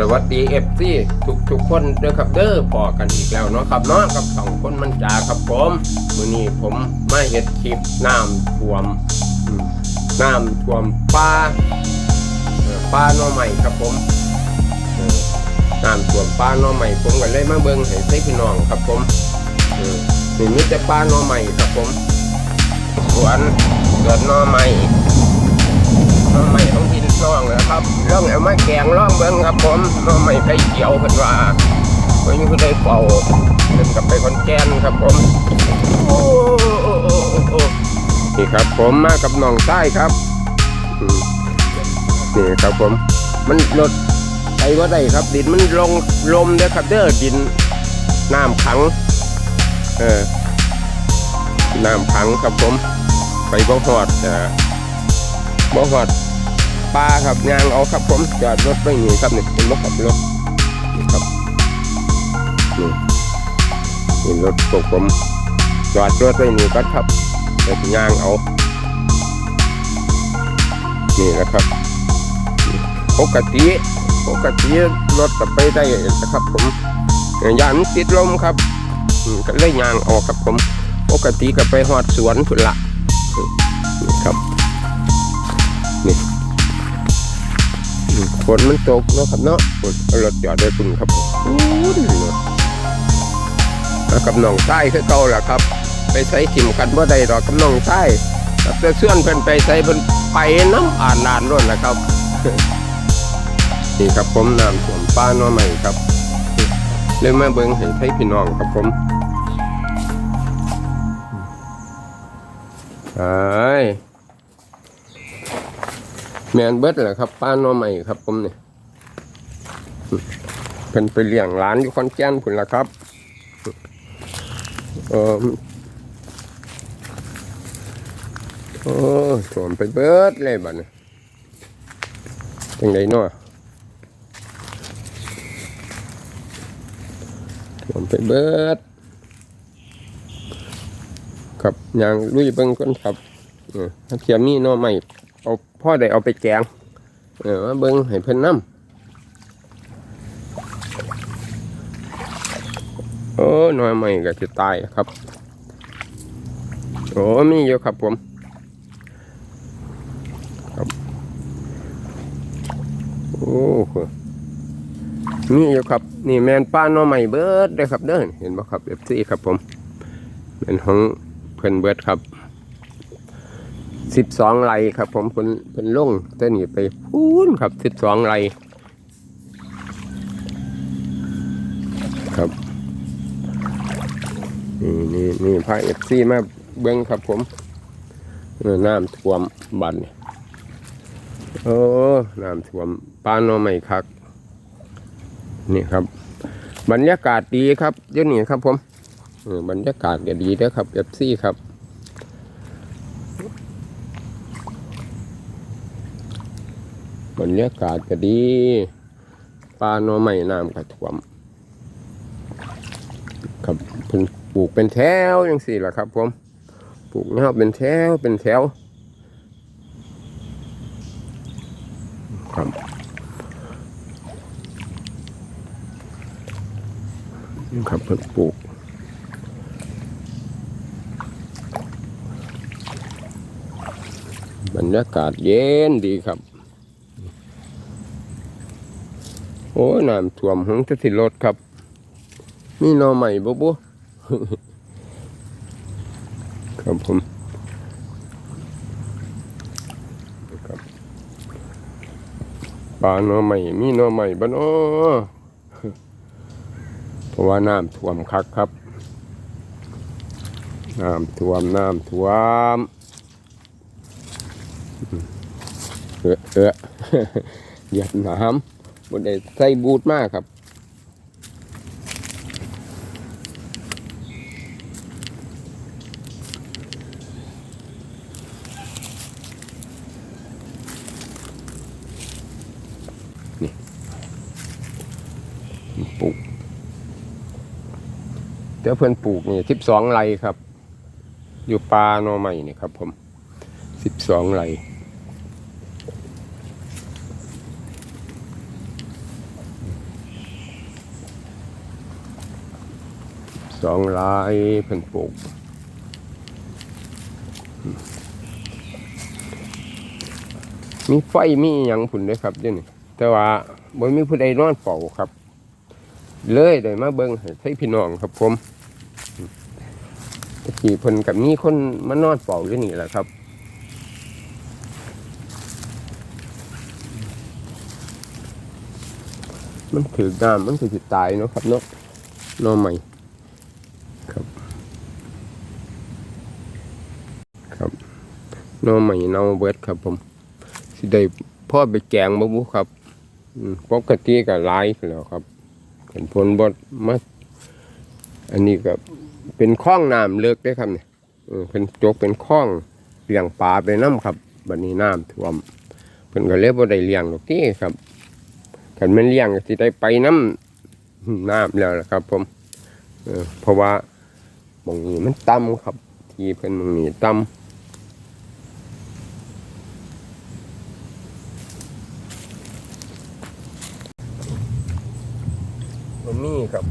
สวัสดีเอฟซีทุกทุกๆคนเด้อครับเด้อพอกันอีกแล้วเนาะครับเนาะกับสองคนมันจ่าครับผมมื้อนี้ผมมาเฮ็ดคลิปน้ำท่วมน้ำท่วมป่าป่าน่อใหม่ครับผมน้ำท่วมป่าน่อใหม่ผมก็เลยมาเบิ่งให้ใส่พี่น้องครับผมเออนี่มีแต่ป่าน่อใหม่ครับผมสวนสวนน่อใหม่น้อใหม่ต้องกิ น้องนะครับร่องเอามาแกงร่องเบิ้งครับผมน้องใหม่ไปเกี่ยวเพิ่นว่าเพิ่นก็ได้เป่าเพิ่นกลับไปคอนแกนครับผมโอ้นี่ครับผมมากับน้องใต้ครับนี่ครับผม มันรถไปว่าได้ครับ ดินมันลงลมเด้อครับเด้อดินน้ำขัง เออน้ำขังครับผม ไปบ่ฮอดแต่บ่หอด ปลาครับยางเอาครับผมจอดรถไว้นี่ครับนี่เป็นรถขับรถนี่ครับนี่นี่รถพวกผมจอดรถไว้นี่ก็ครับแต่ยางเอานี่นะครับปกติปกติรถก็ไปได้นะครับ ผมยานติดลมครับก็เลยยางเอาครับผม ปกติก็ไปหอดสวนพุ่นละนี่ครับ ฝนมันตกเนาะครับเนาะฝนรถจอดได้คุณครับอู้ดกับน้องใต้คือเก่าแหละครับ ไปใช้ถิ่มกันบ่ได้ดอกกับน้องใต้ครับแต่เสื่อนเพิ่นไปใส่เพิ่นไปน้ำอ่านนานรถแหละครับนี่ครับผมน้ำท่วมป้าน้อใหม่ครับเลยมาเบิ่งให้ไทยพี่น้องครับผมไอ้ แมนเบิดเหรอครับป้าน้อใหม่ครับผมเนี่ยเพิ่นไปเลี้ยงร้านอยู่คอนแก่นพุ่นละครับเออโอ้สวมไปเบิดเลยบัดนี้จังไดเนาะสวมไปเบิดครับยางลุยเบิ่งก่อนครับเออเทียมมีน้อใหม่ พ่อได้เอาไปแกงเออมาเบิ้งให้เพิ่นน้ำโอ้หน่อยใหม่ก็จะตายครับโอ้มีอยู่ครับผมครับโอ้โหมีอยู่ครับ นี่แมนป้าหน่อใหม่เบิดเด้อครับเด้อเห็นบ่ครับเอฟซีครับผมเป็นของเพิ่นเบิดครับ สิบสองไรครับ ผมเป็นเป็นลงแต่นี่ไปพูนครับสิบสองไรครับนี่นี่นี่พระเอฟซีมาเบิ้งครับผมน้ำท่วมบันโอ้น้ำท่วมปานโนไม่คัก นี่ครับ บรรยากาศดีครับเดี๋ยวนี้ครับผมบรรยากาศก็ดีเด้อครับเอฟซีครับ บรรยากาศก็ดีปลาโนอใหม่น้ำกระท่วมครับเพิ่นปลูกเป็นแถวอย่างสี่ละครับผมปลูกนะครับเป็นแถวเป็นแถวครับครับเพิ่นปลูกบรรยากาศเย็นดีครับ โอ้ยน้ำท่วมหงจะสิรถครับ มีนอใหม่บุบุครับผมครับปลาหนอใหม่มีหนอใหม่บ้านอ้อเพราะว่าน้ำท่วมคักครับน้ำท่วมน้ำท่วมเออเออเหยียดน้ำ บนได้ใส่บูทมากครับ นี่ปลูกเดี๋ยวเพื่อนปลูกนี่สิบสองไร่ครับ อยู่ปลาโนอใหม่นี่ครับผมสิบสองไร่ สองลายเพิ่นปลูกมีไฟมีอหยังผุนด้วยครับเดี๋ยวนี้แต่ว่าบ่มีผู้ใดนอนเฝ้าครับ เลยได้มาเบิ่งให้ให้พี่น้องครับผมตะกี้เพิ่นกับมีคนมานอนเฝ้าอยู่นี่แหละครับมันถือน้ำมันคือสิตายเนาะครับเนาะนอใหม่ครับ ครับห น้อใหม่เนาเบิดครับผมสิได้พ่อไปแกงบ่บุครับปกติก็หลายแล้วครับเห็นผลบ่มาอันนี้ก็เป็นคลองน้ำเลิกได้ครับเนี่ยเป็นจกเป็นคลองเลี้ยงปลาไปน้ำครับบัดนี้น้ำท่วมเพิ่นก็เลยบ่ได้เลี้ยงดอกที่ครับคันม่นเลี้ยงก็สิได้ไปน้ำน้ำแล้วละครับ ผมเออเพราะว่าหมงนี้มันต่ำครับ ที่เพิ่นหมงนี้ต่ำ มีครับ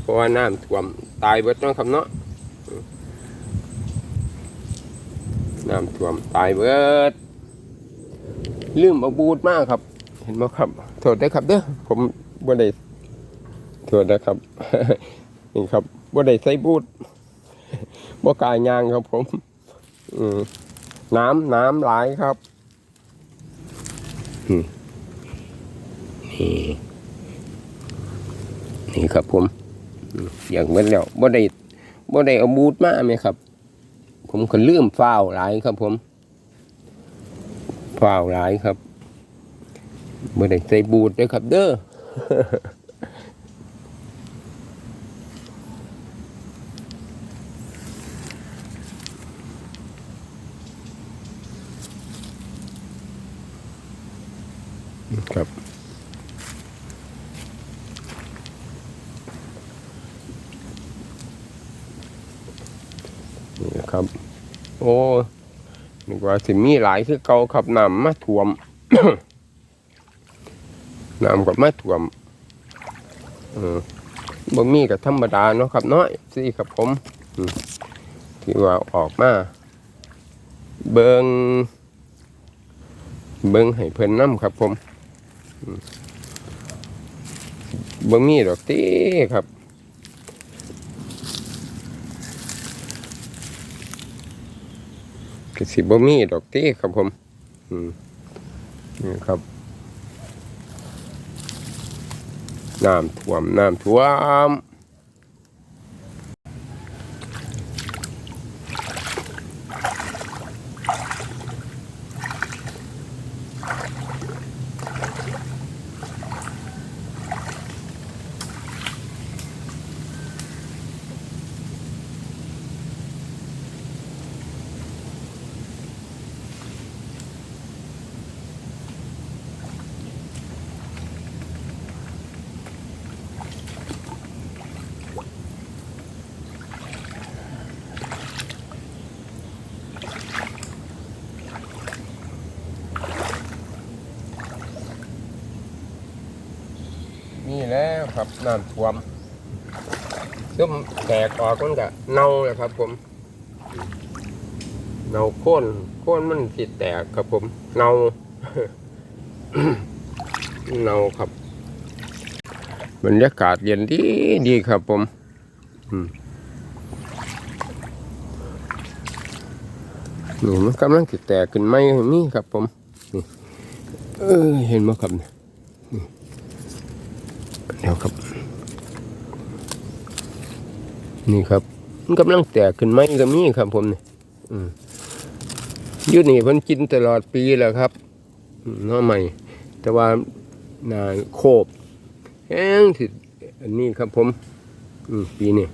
เพราะว่าน้ำท่วมตายเบิดเนาะครับเนาะน้ำท่วมตายเบิดลืมเอาบูดมากครับ เห็นไหมครับโทษได้ครับเด้อผมบ่ได้โทษนะครับนี่ครับบ่ได้ใส่บูดบ่กายยางครับ ผมอืมน้ำน้ำหลายครับ อืมนี่ นี่ครับผมอย่างเหมือนแล้วบ่ได้บ่ได้เอาบูทมาไหมครับ ผมก็ลืมฟ้าวหลายครับผมฟ้าวหลายครับบ่ได้ใส่บูทเด้อครับ เด้อครับ นี่นะครับ โอ้นึก ว่าสิมีหลายคือเก่าครับน้ำมาท่วมน้ำก็มาท่วมเออบ่มีก็ธรรมดาเนาะครับเนาะสิครับผมที่ว่าออกมาเบิงเบิงให้เพิ่นน้ำครับผมบ่มีดอกติครับ ก็สิบ่มีดอกเต้ครับผมอืมนี่ครับน้ำท่วมน้ำท่วม นี่แล้ว ครับน้ำท่วมซึ่งแตกออกมันก็เน่าเลยครับ ผมเน่าโค่นโค่นมันสิแตกครับผมเน่าเน่าครับบรรยากาศเย็นดีดีครับผมนี่มันกำลังติดแตกขึ้นไหมนี่ครับผมเออเห็นไหมครับเนี่ย เดี๋ยวครับ นี่ครับ มันกำลังแตกขึ้นไหมก็มีครับ ผมเนี่ยอืมอยุนี่เพิ่นกินตลอดปีแล้วครับหน้อใหม่ แต่ว่านาโคบแห้งสิอันนี้ครับผมอืมปีนี้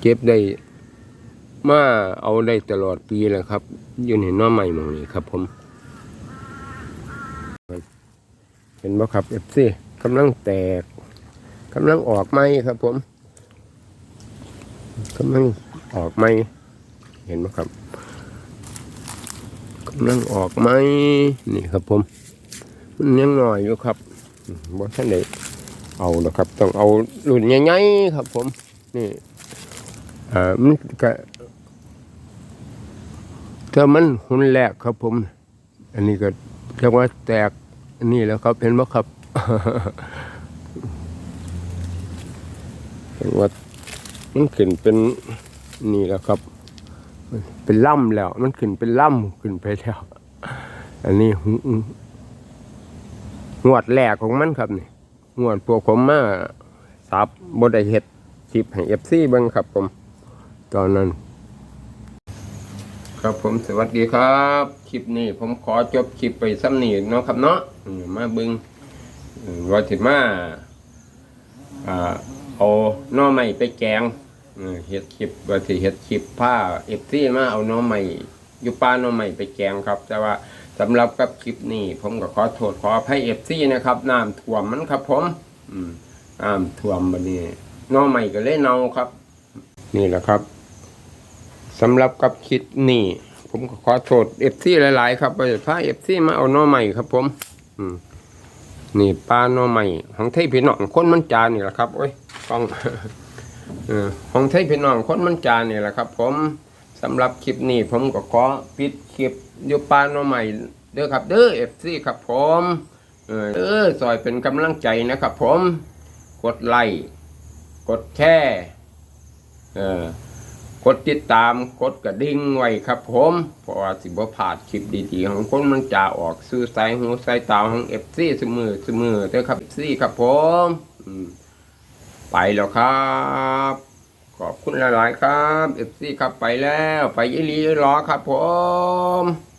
เก็บได้มาเอาได้ตลอดปีแหละครับยู่ในหน้อใหม่มองนี้ครับผม เห็นบ่ครับเอฟซีกำลังแตกกำลังออกไหมครับผมกำลังออกไหมเห็นบ่ครับกำลังออกไหมนี่ครับผมมันยังหน่อยอยู่ครับอืมบ่ท่านได้เอาล้วครับ ต้องเอารุ่นใหญ่ๆครับ ผมนี่อ่ามันก็ถ้ามันหุ่นแรกครับผม อันนี้ก็เรียกว่าแตก นนี้แล้วครับเห็นไหมครับเห็นว่ามันขึ้นเป็นนี่แล้วครับ เป็นล่ำแล้ว มันขึ้นเป็นล่ำขึ้นไปแล้ว อันนี้หูงวดแรกของมันครับนี่งวดพวกผมมาซับบไดเฮ็ดคลิปให้เอฟซีบิ่งครับผม ตอนนั้น ครับผมสวัสดีครับ คลิปนี้ผมขอจบคลิปไปซ้ำนี่เนาะครับเนาะมาบิ่งเอ่อว่าถิมาอ่าเอาน่อไม้ไปแกงเออเฮ็ดคลิปว่าสิเฮ็ดคลิปผ้าเอฟซีมาเอาน่อไม้อยู่ป่าน่อไม้ไปแกงครับ แต่ว่าสำหรับกับคลิปนี้ ผมก็ขอโทษขออภัยเอฟซีนะครับน้ำท่วมมันครับ ผมอืมน้ำท่วมบัดนี้น่อไม้ก็เลยเน่าครับ นี่แหละครับ สำหรับกับคิดนี่ ผมขอโทษเอฟซีหลายๆ ครับไปพาเอฟซีมาเอาน้อใหม่ครับ ผมนี่ปลาน้อใหม่ของไทยพี่น้องคนมันจานนี่แหละครับโอ้ยฟังเออของไทยพี่น้องคนมันจานนี่แหละครับ ผมสำหรับคลิปนี้ผมก็ขอปิดคลิปอยู่ปลาน้อใหม่เด้อครับ เด้อเอฟซีครับ ผมเออเออซอยเป็นกำลังใจนะครับ ผม กดไลค์กดแชร์เออ กดติดตามกดกระดิ่งไว้ครับผมเพราะว่าสิบ่พลาดคลิปดีๆของคนมันจะออกซื้อสายหูสายตาของเอฟซีเสมอเสมอเด้อครับเอฟซีครับผมอืมไปแล้วครับ ขอบคุณหลายๆครับเอฟซีครับไปแล้ว ไปยี่ลีรอครับผม